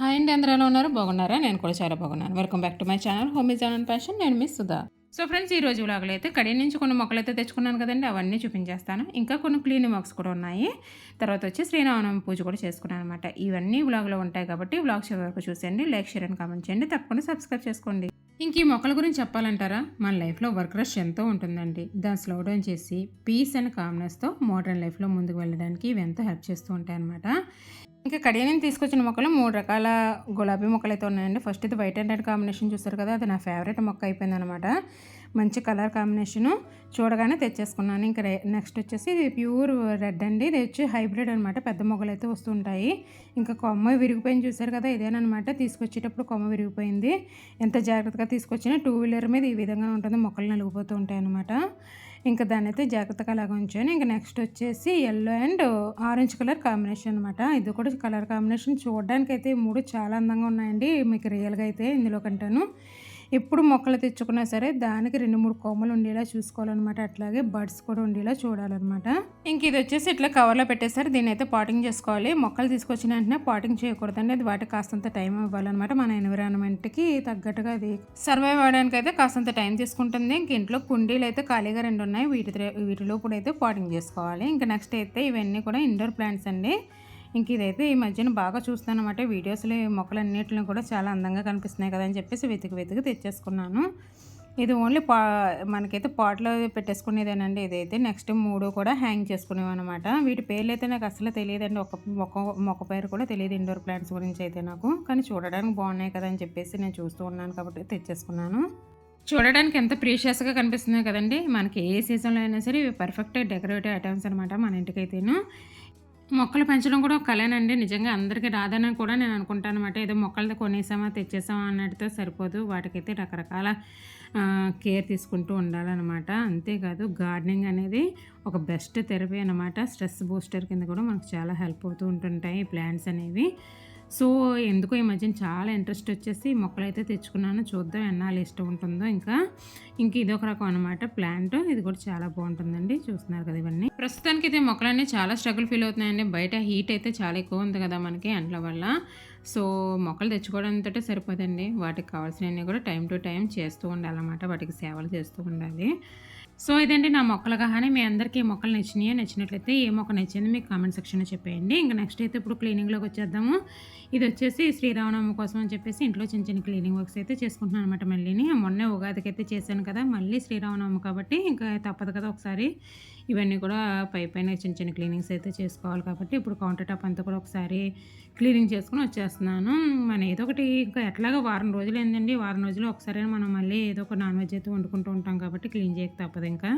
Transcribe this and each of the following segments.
Hi అండి. అందరూ ఎలా ఉన్నారు? బాగున్నారా? నేను కూడా చాలా బాగున్నాను. Welcome back to my channel home is and passion నేను మిస్ సుధా. సో ఫ్రెండ్స్ ఈ రోజు వ్లాగ్లో అయితే కడి నుంచి కొన్ని మొక్కలు అయితే తెచ్చుకున్నాను కదండి. అవన్నీ చూపించేస్తాను. ఇంకా కొన్ని క్లీన్ మొక్స్ కూడా ఉన్నాయి. తర్వాత వచ్చి శ్రీరామనవమి పూజ కూడా చేసుకున్నాను అనమాట ఇవన్నీ వ్లాగ్లో ఉంటాయి కాబట్టి వ్లాగ్ చివరి వరకు చూసేయండి. లైక్ షేర్ అండ్ కామెంట్ చేయండి. తప్పకుండా సబ్స్క్రైబ్ చేసుకోండి. ఇంక ఈ మొక్కల గురించి చెప్పాలంటారా? మన లైఫ్లో వర్క్ రష్ ఎంతో ఉంటుందండి. దాన్ని స్లో డౌన్ చేసి పీస్ అండ్ కామ్నెస్తో మోడర్న్ లైఫ్లో ముందుకు వెళ్ళడానికి ఇవి ఎంతో హెల్ప్ చేస్తూ ఉంటాయి అనమాట ఇంకా కడియాని తీసుకొచ్చిన మొక్కలు మూడు రకాల గులాబీ మొక్కలు అయితే ఉన్నాయండి. ఫస్ట్ ఇది వైట్ అండ్ రెడ్ కాంబినేషన్ చూసారు కదా అది నా ఫేవరెట్ మొక్క అయిపోయింది అనమాట మంచి కలర్ కాంబినేషను చూడగానే తెచ్చేసుకున్నాను. ఇంకా నెక్స్ట్ వచ్చేసి ఇది ప్యూర్ రెడ్ అండి. ఇది వచ్చి హైబ్రిడ్ అనమాట. పెద్ద మొక్కలు అయితే వస్తుంటాయి. ఇంకా కొమ్మ విరిగిపోయింది చూసారు కదా ఇదేనమాట తీసుకొచ్చేటప్పుడు కొమ్మ విరిగిపోయింది. ఎంత జాగ్రత్తగా తీసుకొచ్చినా టూ వీలర్ మీద ఈ విధంగా ఉంటుంది. మొక్కలు నలిగిపోతూ ఉంటాయి అనమాట ఇంకా దాన్ని అయితే జాగ్రత్తగా అలాగ ఉంచాను ఇంకా నెక్స్ట్ వచ్చేసి yellow and orange colour combination అనమాట ఇది కూడా కలర్ కాంబినేషన్ చూడడానికి అయితే మూడు చాలా అందంగా ఉన్నాయండి. మీకు రియల్గా అయితే ఇందులో కంటాను. ఎప్పుడు మొక్కలు తెచ్చుకున్నా సరే దానికి రెండు మూడు కొమ్మలు ఉండేలా చూసుకోవాలన్నమాట. అట్లాగే బర్డ్స్ కూడా ఉండేలా చూడాలన్నమాట. ఇంక ఇది వచ్చేసి ఇట్లా కవర్లో పెట్టేసరి. దీన్ని అయితే పాటింగ్ చేసుకోవాలి. మొక్కలు తీసుకొచ్చిన వెంటనే పాటింగ్ చేయకూడదండి. అది వాటికి కాస్తంత టైం ఇవ్వాలన్నమాట. మన ఎన్విరాన్మెంట్కి తగ్గట్టుగా అది సర్వైవ్ అవ్వడానికి అయితే కాస్తంత టైం తీసుకుంటుంది. ఇంక ఇంట్లో కుండీలు అయితే ఖాళీగా రెండు ఉన్నాయి. వీటి వీటిలో కూడా అయితే పాటింగ్ చేసుకోవాలి. ఇంకా నెక్స్ట్ అయితే ఇవన్నీ కూడా ఇండోర్ ప్లాంట్స్ అండి. ఇంక ఇదైతే ఈ మధ్యన బాగా చూస్తాను అనమాట వీడియోస్లో మొక్కలు అన్నింటిని కూడా చాలా అందంగా కనిపిస్తున్నాయి కదా అని చెప్పేసి వెతికి వెతికి తెచ్చేసుకున్నాను. ఇది ఓన్లీ పా మనకైతే పాట్లో పెట్టేసుకునేదేనండి. ఇదైతే నెక్స్ట్ మూడు కూడా హ్యాంగ్ చేసుకునేవి అనమాట వీటి పేర్లు అయితే నాకు అసలు తెలియదండి. ఒక మొక్క మొక్క పేరు కూడా తెలియదు ఇండోర్ ప్లాంట్స్ గురించి అయితే నాకు. కానీ చూడడానికి బాగున్నాయి కదా అని చెప్పేసి నేను చూస్తూ ఉన్నాను కాబట్టి తెచ్చేసుకున్నాను. చూడడానికి ఎంత ప్రీషియస్గా కనిపిస్తున్నాయి కదండి. మనకి ఏ సీజన్లో అయినా సరే ఇవి పర్ఫెక్ట్ డెకరేటివ్ ఐటమ్స్ అనమాట మన ఇంటికైతేను. మొక్కలు పెంచడం కూడా ఒక కళనండి. నిజంగా అందరికీ రాదని కూడా నేను అనుకుంటాను అనమాట ఏదో మొక్కలతో కొనేసామా తెచ్చేసామా అన్నట్టుతో సరిపోదు. వాటికైతే రకరకాల కేర్ తీసుకుంటూ ఉండాలన్నమాట. అంతేకాదు గార్డెనింగ్ అనేది ఒక బెస్ట్ థెరపీ అనమాట స్ట్రెస్ బూస్టర్ కింద కూడా మనకు చాలా హెల్ప్ అవుతూ ఉంటుంటాయి ప్లాంట్స్ అనేవి. సో ఎందుకో ఈ మధ్యన చాలా ఇంట్రెస్ట్ వచ్చేసి మొక్కలు అయితే తెచ్చుకున్నాను. చూద్దాం ఎన్నాళ్ళు ఇష్టం ఉంటుందో ఇంకా. ఇంక ఇది ఒక రకం అనమాట ప్లాంట్. ఇది కూడా చాలా బాగుంటుందండి. చూస్తున్నారు కదా ఇవన్నీ. ప్రస్తుతానికి అయితే మొక్కలన్నీ చాలా స్ట్రగుల్ ఫీల్ అవుతున్నాయండి. బయట హీట్ అయితే చాలా ఎక్కువ ఉంది కదా మనకి ఎండ్ల వల్ల. సో మొక్కలు తెచ్చుకోవడంతో సరిపోదండి. వాటికి కావాల్సినవన్నీ కూడా టైం టు టైం చేస్తూ ఉండాలన్నమాట. వాటికి సేవలు చేస్తూ ఉండాలి. సో ఇదండి నా మొక్కలు కానీ మీ అందరికీ మొక్కలు నచ్చినాయో నచ్చినట్లయితే ఏ మొక్క నచ్చింది మీకు కామెంట్ సెక్షన్లో చెప్పేయండి. ఇంకా నెక్స్ట్ అయితే ఇప్పుడు క్లీనింగ్లోకి వచ్చేద్దాము. ఇది వచ్చేసి శ్రీరామనవమి కోసం అని చెప్పేసి ఇంట్లో చిన్న చిన్న క్లీనింగ్ వర్క్స్ అయితే చేసుకుంటున్నాను అనమాట మళ్ళీని. మొన్నే ఉగాదికి అయితే చేశాను కదా మళ్ళీ శ్రీరామనవమి కాబట్టి ఇంకా తప్పదు కదా ఒకసారి. ఇవన్నీ కూడా పై పైన చిన్న చిన్న క్లీనింగ్స్ అయితే చేసుకోవాలి కాబట్టి ఇప్పుడు కౌంటర్ టాప్ అంతా కూడా ఒకసారి క్లీనింగ్ చేసుకుని వచ్చేస్తున్నాను. మన ఏదో ఒకటి ఇంకా ఎట్లాగా వారం రోజులు ఏంటండి వారం రోజులు ఒకసారి మనం మళ్ళీ ఏదో ఒక నాన్ వెజ్ అయితే వండుకుంటూ ఉంటాం కాబట్టి క్లీన్ చేయక తప్పదు ఇంకా.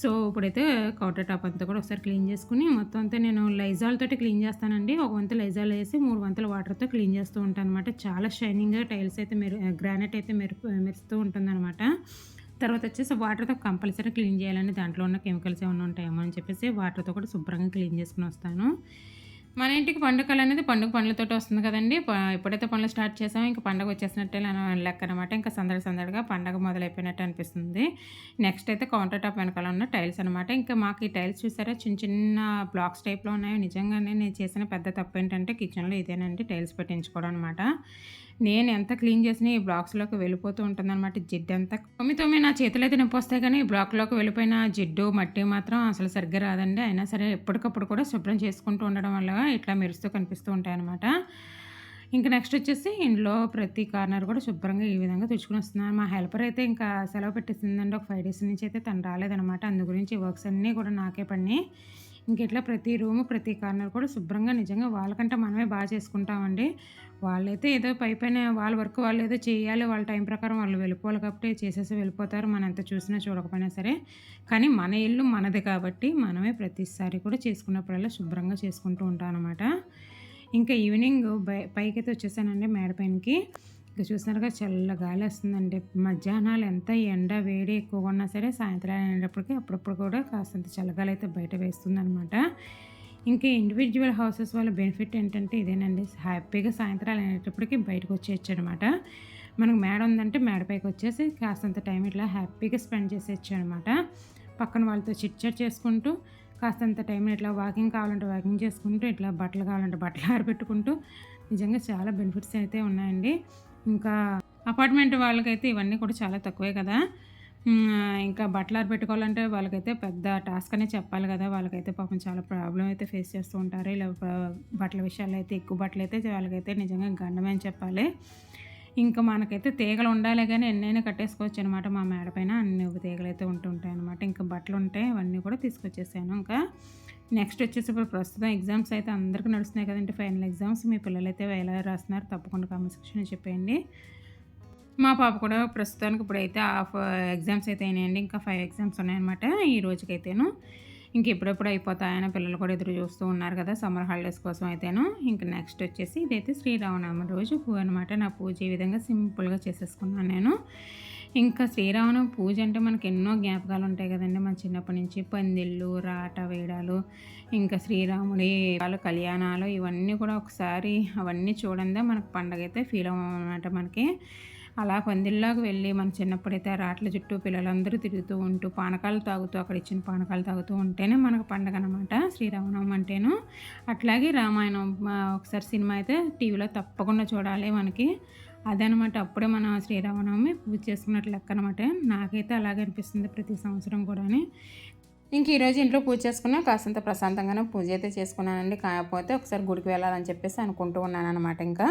సో ఇప్పుడైతే కౌటర్ టాప్ అంతా కూడా ఒకసారి క్లీన్ చేసుకుని మొత్తం అంతా నేను లైజాల్ తోటి క్లీన్ చేస్తానండి. ఒక వంతు లైజాల్ వేసి మూడు వంతుల వాటర్తో క్లీన్ చేస్తూ ఉంటాను అనమాట చాలా షైనింగ్గా టైల్స్ అయితే మెరు గ్రానైట్ అయితే మెరుపు మెరుస్తూ ఉంటుందన్నమాట. తర్వాత వచ్చేసి వాటర్తో కంపల్సరీ క్లీన్ చేయాలని దాంట్లో ఉన్న కెమికల్స్ ఏమైనా ఉంటాయేమో అని చెప్పేసి వాటర్తో కూడా శుభ్రంగా క్లీన్ చేసుకుని వస్తాను. మన ఇంటికి పండుగలు అనేది పండుగ పండ్లతోటి వస్తుంది కదండి. ఎప్పుడైతే పనులు స్టార్ట్ చేసామో ఇంకా పండుగ వచ్చేసినట్టే లెక్క అనమాట ఇంకా సందడి సందడిగా పండుగ మొదలైపోయినట్టు అనిపిస్తుంది. నెక్స్ట్ అయితే కౌంటర్ టాప్ వెనకాల ఉన్న టైల్స్ అనమాట ఇంకా మాకు ఈ టైల్స్ చూసారా? చిన్న చిన్న బ్లాక్స్ టైప్లో ఉన్నాయి. నిజంగానే నేను చేసిన పెద్ద తప్పు ఏంటంటే కిచెన్లో ఇదేనండి టైల్స్ పెట్టించుకోవడం అనమాట నేను ఎంత క్లీన్ చేసినా ఈ బ్లాక్స్లోకి వెళ్ళిపోతూ ఉంటుందన్నమాట జిడ్డు అంతా. తొమ్మిది తొమ్మిది నా చేతులు అయితే నొప్పి వస్తాయి కానీ ఈ బ్లాక్లోకి వెళ్ళిపోయిన జిడ్డు మట్టి మాత్రం అసలు సరిగ్గా రాదండి. అయినా సరే ఎప్పటికప్పుడు కూడా శుభ్రం చేసుకుంటూ ఉండడం వల్ల ఇట్లా మెరుస్తూ కనిపిస్తూ ఉంటాయి అనమాట ఇంకా నెక్స్ట్ వచ్చేసి ఇంట్లో ప్రతి కార్నర్ కూడా శుభ్రంగా ఈ విధంగా తెచ్చుకుని వస్తున్నారు. మా హెల్పర్ అయితే ఇంకా సెలవు పెట్టేసిందండి. ఒక ఫైవ్ డేస్ నుంచి అయితే తను రాలేదనమాట అందు గురించి వర్క్స్ అన్నీ కూడా నాకే పడినాయి. ఇంకెట్లా ప్రతి రూము ప్రతి కార్నర్ కూడా శుభ్రంగా నిజంగా వాళ్ళకంటే మనమే బాగా చేసుకుంటామండి. వాళ్ళైతే ఏదో పై పైన వాళ్ళ వర్క్ వాళ్ళు ఏదో చేయాలి వాళ్ళ టైం ప్రకారం వాళ్ళు వెళ్ళిపోవాలి కాబట్టి చేసేసి వెళ్ళిపోతారు. మనం ఎంత చూసినా చూడకపోయినా సరే. కానీ మన ఇల్లు మనది కాబట్టి మనమే ప్రతిసారి కూడా చేసుకున్నప్పుడల్లా శుభ్రంగా చేసుకుంటూ ఉంటాం అనమాట ఇంకా ఈవినింగ్ పైకైతే వచ్చేసానండి మేడపైనకి. ఇక చూసినారుగా చల్ల గాలి వస్తుందండి. మధ్యాహ్నాలు ఎంత ఎండ వేడి ఎక్కువగా ఉన్నా సరే సాయంత్రాలు అయినప్పటికీ అప్పుడప్పుడు కూడా కాస్తంత చల్లగాలి అయితే బయట వేస్తుందనమాట ఇంకా ఇండివిజువల్ హౌసెస్ వాళ్ళ బెనిఫిట్ ఏంటంటే ఇదేనండి. హ్యాపీగా సాయంత్రాలు అయినప్పటికీ బయటకు వచ్చేయచ్చు అనమాట మనకు మేడ ఉందంటే మేడపైకి వచ్చేసి కాస్తంత టైం ఇట్లా హ్యాపీగా స్పెండ్ చేసేయచ్చు అనమాట పక్కన వాళ్ళతో చిట్ చాట్ చేసుకుంటూ కాస్తంత టైం ఇట్లా వాకింగ్ కావాలంటే వాకింగ్ చేసుకుంటూ ఇట్లా బట్టలు కావాలంటే బట్టలు ఆరబెట్టుకుంటూ నిజంగా చాలా బెనిఫిట్స్ అయితే ఉన్నాయండి. ఇంకా అపార్ట్మెంట్ వాళ్ళకైతే ఇవన్నీ కూడా చాలా తక్కువే కదా. ఇంకా బట్టలు పెట్టుకోవాలంటే వాళ్ళకైతే పెద్ద టాస్క్ అనే చెప్పాలి కదా. వాళ్ళకైతే పాపం చాలా ప్రాబ్లం అయితే ఫేస్ చేస్తూ ఉంటారు. ఇలా బట్టల విషయాల్లో అయితే ఎక్కువ బట్టలు అయితే వాళ్ళకైతే నిజంగా గండమే అని చెప్పాలి. ఇంకా మనకైతే తీగలు ఉండాలి కానీ ఎన్నైనా కట్టేసుకోవచ్చు అనమాట మా మేడ పైన అన్ని తీగలు అయితే ఉంటుంటాయి అనమాట ఇంకా బట్టలు ఉంటాయి అవన్నీ కూడా తీసుకొచ్చేసాను. ఇంకా నెక్స్ట్ వచ్చేసి ఇప్పుడు ప్రస్తుతం ఎగ్జామ్స్ అయితే అందరికీ నడుస్తున్నాయి కదండి. ఫైనల్ ఎగ్జామ్స్ మీ పిల్లలు అయితే ఎలా రాస్తున్నారు. తప్పకుండా కామెంట్ సెక్షన్ చెప్పేయండి. మా పాప కూడా ప్రస్తుతానికి ఇప్పుడైతే హాఫ్ ఎగ్జామ్స్ అయితే అయినాయండి. ఇంకా ఫైవ్ ఎగ్జామ్స్ ఉన్నాయన్నమాట ఈ రోజుకైతేను. ఇంక ఎప్పుడెప్పుడు అయిపోతాయని పిల్లలు కూడా ఎదురు చూస్తూ ఉన్నారు కదా సమ్మర్ హాలిడేస్ కోసం అయితేను. ఇంక నెక్స్ట్ వచ్చేసి ఇదైతే శ్రీరామనవమి రోజు పూ అనమాట నా పూజ ఈ విధంగా సింపుల్గా చేసేసుకున్నాను నేను. ఇంకా శ్రీరామనవమి పూజ అంటే మనకి ఎన్నో జ్ఞాపకాలు ఉంటాయి కదండి. మన చిన్నప్పటి నుంచి పందిళ్ళు రాట వేయడాలు ఇంకా శ్రీరాముడి వాళ్ళ కళ్యాణాలు ఇవన్నీ కూడా ఒకసారి అవన్నీ చూడందే మనకు పండగ అయితే ఫీల్ అవ్వమన్నమాట మనకి. అలా పందిల్లోకి వెళ్ళి మన చిన్నప్పుడైతే రాట్ల చుట్టూ పిల్లలందరూ తిరుగుతూ ఉంటూ పానకాలు తాగుతూ అక్కడ ఇచ్చిన పానకాలు తాగుతూ ఉంటేనే మనకు పండగ అనమాట శ్రీరామనవం అంటేను. అట్లాగే రామాయణం ఒకసారి సినిమా అయితే టీవీలో తప్పకుండా చూడాలి మనకి. అదనమాట. అప్పుడే మనం శ్రీరామనవమి పూజ చేసుకున్నట్లు లెక్క అనమాట నాకైతే అలాగే అనిపిస్తుంది ప్రతి సంవత్సరం కూడాని. ఇంక ఈరోజు ఇంట్లో పూజ చేసుకున్నా కాసంత ప్రశాంతంగానే పూజ అయితే చేసుకున్నానండి. కాకపోతే ఒకసారి గుడికి వెళ్ళాలని చెప్పేసి అనుకుంటూ ఉన్నాను అనమాట ఇంకా.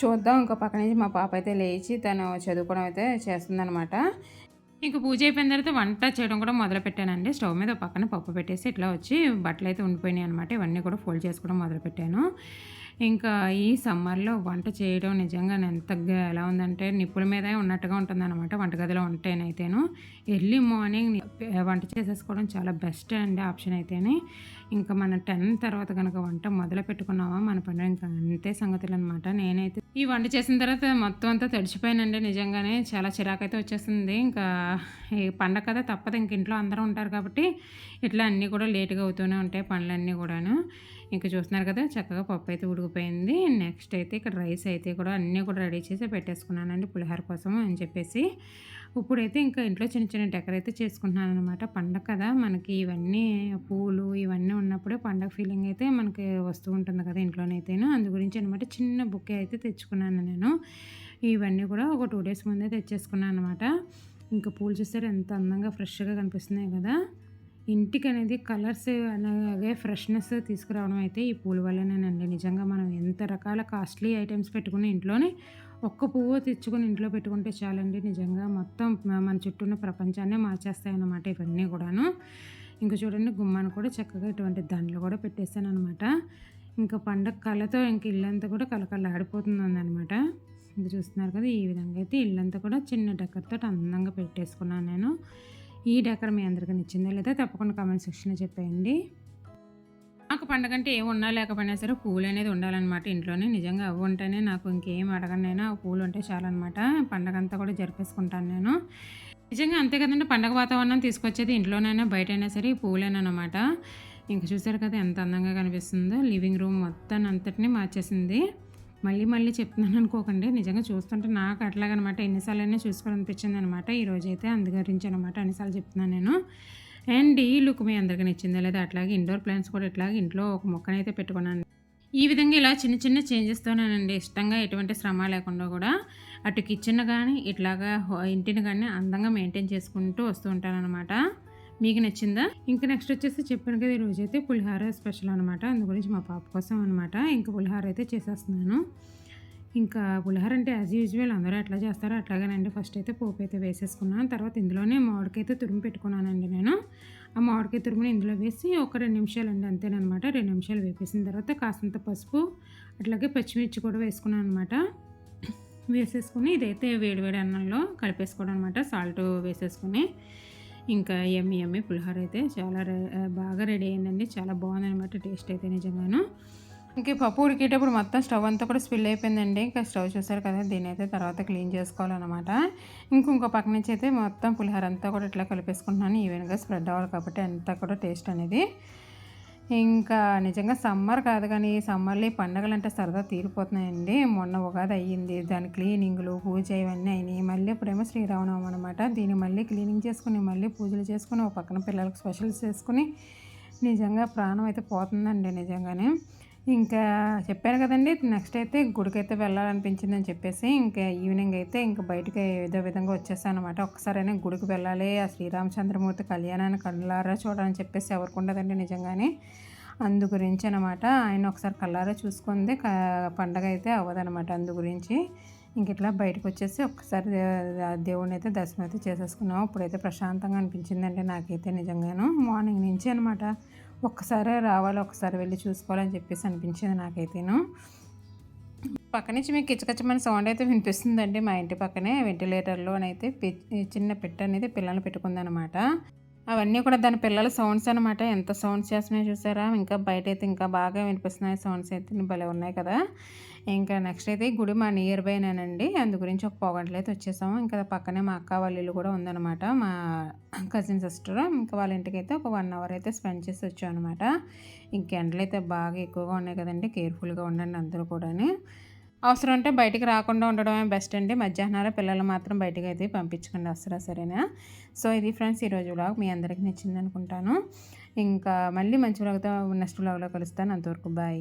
చూద్దాం ఇంకా పక్క నుంచి మా పాప అయితే లేచి తను చదువుకోవడం అయితే చేస్తుందనమాట ఇంక పూజ అయిపోయిన తర్వాత వంట చేయడం కూడా మొదలు పెట్టానండి. స్టవ్ మీద పక్కన పప్పు పెట్టేసి ఇట్లా వచ్చి బట్టలు అయితే ఉండిపోయినాయి అనమాట ఇవన్నీ కూడా ఫోల్డ్ చేసుకోవడం మొదలు పెట్టాను. ఇంకా ఈ సమ్మర్లో వంట చేయడం నిజంగా ఎంత ఎలా ఉందంటే నిప్పుల మీదే ఉన్నట్టుగా ఉంటుంది అనమాట వంటగదిలో ఉంటేనైతేను. ఎర్లీ మార్నింగ్ వంట చేసేసుకోవడం చాలా బెస్ట్ అండి ఆప్షన్ అయితేనే. ఇంకా మన టెన్ తర్వాత కనుక వంట మొదలు పెట్టుకున్నామా మన పని ఇంకా అంతే సంగతులు అనమాట నేనైతే ఈ వంట చేసిన తర్వాత మొత్తం అంతా తడిచిపోయానండి నిజంగానే. చాలా చిరాకైతే వచ్చేస్తుంది. ఇంకా ఈ పండగ కదా తప్పదు. ఇంక ఇంట్లో అందరూ ఉంటారు కాబట్టి ఇట్లా అన్నీ కూడా లేట్గా అవుతూనే ఉంటాయి పనులన్నీ కూడాను. ఇంకా చూస్తున్నారు కదా చక్కగా పప్పు అయితే ఉడికిపోయింది. నెక్స్ట్ అయితే ఇక్కడ రైస్ అయితే కూడా అన్నీ కూడా రెడీ చేసి పెట్టేసుకున్నానండి పులిహోర కోసం అని చెప్పేసి. ఇప్పుడైతే ఇంకా ఇంట్లో చిన్న చిన్న డెకర్ అయితే చేసుకుంటున్నాను అనమాట పండగ కదా మనకి ఇవన్నీ పూలు ఇవన్నీ ఉన్నప్పుడే పండగ ఫీలింగ్ అయితే మనకి వస్తూ ఉంటుంది కదా ఇంట్లోనైతేను. అందు గురించి అనమాట చిన్న బుక్కే అయితే తెచ్చుకున్నాను నేను. ఇవన్నీ కూడా ఒక టూ డేస్ ముందే తెచ్చేసుకున్నాను అనమాట ఇంకా పూలు చూస్తే ఎంత అందంగా ఫ్రెష్గా కనిపిస్తున్నాయి కదా. ఇంటికి అనేది కలర్స్ అలాగే ఫ్రెష్నెస్ తీసుకురావడం అయితే ఈ పూల వల్లనేనండి. నిజంగా మనం ఎంత రకాల కాస్ట్లీ ఐటమ్స్ పెట్టుకుని ఇంట్లోనే ఒక్క పువ్వు తెచ్చుకొని ఇంట్లో పెట్టుకుంటే చాలండి. నిజంగా మొత్తం మన చుట్టూ ఉన్న ప్రపంచాన్నే మార్చేస్తాయన్నమాట ఇవన్నీ కూడాను. ఇంకా చూడండి గుమ్మాన్ని కూడా చక్కగా ఇటువంటి దండలు కూడా పెట్టేశాను అనమాట ఇంకా పండగ కళతో ఇంక ఇల్లంతా కూడా కలకలాడిపోతుంది అనమాట ఇంకా చూస్తున్నారు కదా ఈ విధంగా అయితే ఇల్లంతా కూడా చిన్న డెక్కర్తో అందంగా పెట్టేసుకున్నాను నేను. ఈ డెకర్ మీ అందరికీ నచ్చిందా లేదా తప్పకుండా కామెంట్ సెక్షన్లో చెప్పేయండి. నాకు పండగ అంటే ఏమి ఉన్నా లేకపోయినా సరే పూలు అనేది ఉండాలన్నమాట ఇంట్లోనే. నిజంగా అవి ఉంటేనే నాకు ఇంకేం అడగనైనా ఆ పూలు ఉంటే చాలన్నమాట. పండగ అంతా కూడా జరిపేసుకుంటాను నేను. నిజంగా అంతే కదండి పండగ వాతావరణం తీసుకొచ్చేది ఇంట్లోనైనా బయటైనా సరే ఈ పూలేనమాట ఇంకా చూసారు కదా ఎంత అందంగా కనిపిస్తుందో లివింగ్ రూమ్ మొత్తం అంతటిని మార్చేసింది. మళ్ళీ మళ్ళీ చెప్తున్నాను అనుకోకండి నిజంగా చూస్తుంటే నాకు అట్లాగనమాట ఎన్నిసార్లైనా చూసుకోవాలనిపించింది అనమాట ఈ రోజు అయితే అనమాట అన్నిసార్లు చెప్తున్నాను నేను. అండ్ ఈ లుక్ మీ అందరికీ నచ్చిందా? లేదా అట్లాగే ఇండోర్ ప్లాంట్స్ కూడా ఇట్లాగే ఇంట్లో ఒక మొక్కనైతే పెట్టుకున్నాను. ఈ విధంగా ఇలా చిన్న చిన్న చేంజెస్తోనేనండి ఇష్టంగా ఎటువంటి శ్రమ లేకుండా కూడా అటు కిచెన్ కానీ ఇట్లాగా ఇంటిని కానీ అందంగా మెయింటైన్ చేసుకుంటూ వస్తూ ఉంటానన్నమాట. మీకు నచ్చిందా? ఇంకా నెక్స్ట్ వచ్చేసి చెప్పాను కదా ఈరోజు అయితే పులిహార స్పెషల్ అనమాట అందు గురించి మా పాప కోసం అనమాట ఇంకా పులిహార అయితే చేసేస్తున్నాను. ఇంకా పులిహోర అంటే యాజ్ యూజువల్ అందరూ ఎట్లా చేస్తారో అట్లాగేనండి. ఫస్ట్ అయితే పోపు అయితే వేసేసుకున్నాను. తర్వాత ఇందులోనే మామిడికైతే అయితే తురుము పెట్టుకున్నానండి నేను. ఆ మామిడికాయ తురుముని ఇందులో వేసి ఒక రెండు నిమిషాలు అండి అంతేనమాట రెండు నిమిషాలు వేపేసిన తర్వాత కాసంత పసుపు అట్లాగే పచ్చిమిర్చి కూడా వేసుకున్నాను అనమాట వేసేసుకుని ఇదైతే వేడివేడి అన్నంలో కలిపేసుకోవడం అనమాట సాల్ట్ వేసేసుకుని ఇంకా ఎమ్మి ఎమ్మి పులిహోర అయితే చాలా బాగా రెడీ అయిందండి. చాలా బాగుందనమాట టేస్ట్ అయితే నిజంగాను. ఇంక పప్పు ఉడికేటప్పుడు మొత్తం స్టవ్ అంతా కూడా స్పిల్ అయిపోయిందండి. ఇంకా స్టవ్ చూసారు కదా దీని అయితే తర్వాత క్లీన్ చేసుకోవాలన్నమాట. ఇంకొక ఇంకో పక్క నుంచి అయితే మొత్తం పులిహోర అంతా కూడా ఇట్లా కలిపేసుకుంటున్నాను. ఈవెన్గా స్ప్రెడ్ అవ్వాలి కాబట్టి అంతా కూడా టేస్ట్ అనేది. ఇంకా నిజంగా సమ్మర్ కాదు కానీ ఈ సమ్మర్లో ఈ పండగలు అంటే సరదా తీరిపోతున్నాయండి. మొన్న ఉగాది అయ్యింది దాని క్లీనింగ్లు పూజ ఇవన్నీ అయినాయి. మళ్ళీ ఇప్పుడేమో శ్రీరామనవమి అనమాట దీన్ని మళ్ళీ క్లీనింగ్ చేసుకుని మళ్ళీ పూజలు చేసుకుని ఒక పక్కన పిల్లలకు స్పెషల్స్ చేసుకుని నిజంగా ప్రాణం అయితే పోతుందండి నిజంగానే. ఇంకా చెప్పాను కదండి నెక్స్ట్ అయితే గుడికైతే వెళ్ళాలనిపించిందని చెప్పేసి ఇంకా ఈవినింగ్ అయితే ఇంకా బయటకి ఏదో విధంగా వచ్చేసాను అనమాట ఒక్కసారైనా గుడికి వెళ్ళాలి ఆ శ్రీరామచంద్రమూర్తి కళ్యాణాన్ని కళ్ళారా చూడాలని చెప్పేసి ఎవరికి ఉండదండి నిజంగానే. అందు గురించి అనమాట ఆయన ఒకసారి కళ్ళారా చూసుకుంది పండగ అయితే అవ్వదనమాట అందు గురించి. ఇంక ఇట్లా బయటకు వచ్చేసి ఒక్కసారి దేవుడిని అయితే దర్శనం అయితే చేసేసుకున్నాం ఇప్పుడైతే ప్రశాంతంగా అనిపించిందండి నాకైతే నిజంగాను. మార్నింగ్ నుంచి అనమాట ఒక్కసారే రావాలి ఒకసారి వెళ్ళి చూసుకోవాలని చెప్పేసి అనిపించింది నాకైతేను. పక్క నుంచి మీకు కిచ్చకచ్చమైన సౌండ్ అయితే వినిపిస్తుందండి మా ఇంటి పక్కనే వెంటిలేటర్లోనైతే చిన్న పెట్ట అనేది పిల్లలు పెట్టుకుందనమాట అవన్నీ కూడా దాని పిల్లల సౌండ్స్ అనమాట ఎంత సౌండ్స్ చేస్తున్నాయో చూసారా? ఇంకా బయట అయితే ఇంకా బాగా వినిపిస్తున్నాయి సౌండ్స్ అయితే. భలే ఉన్నాయి కదా. ఇంకా నెక్స్ట్ అయితే గుడి మా నియర్ బైనేనండి అందు గురించి ఒక పోగంటలు అయితే వచ్చేసాము. ఇంకా పక్కనే మా అక్క వాళ్ళ ఇల్లు కూడా ఉందన్నమాట. మా కజిన్ సిస్టర్ ఇంకా వాళ్ళ ఇంటికి అయితే ఒక వన్ అవర్ అయితే స్పెండ్ చేసి వచ్చాం అనమాట ఇంకెండలు అయితే బాగా ఎక్కువగా ఉన్నాయి కదండి. కేర్ఫుల్గా ఉండండి అందరూ కూడా అవసరం ఉంటే బయటికి రాకుండా ఉండడమే బెస్ట్ అండి. మధ్యాహ్నాలు పిల్లలు మాత్రం బయటకు అయితే పంపించకండి. అసలు సరేనా? సో ఇది ఫ్రెండ్స్ ఈరోజు వ్లాగ్ మీ అందరికీ నచ్చింది అనుకుంటాను ఇంకా మళ్ళీ మంచి వ్లాగ్తో నెక్స్ట్ వ్లాగ్లో కలుస్తాను. అంతవరకు బాయ్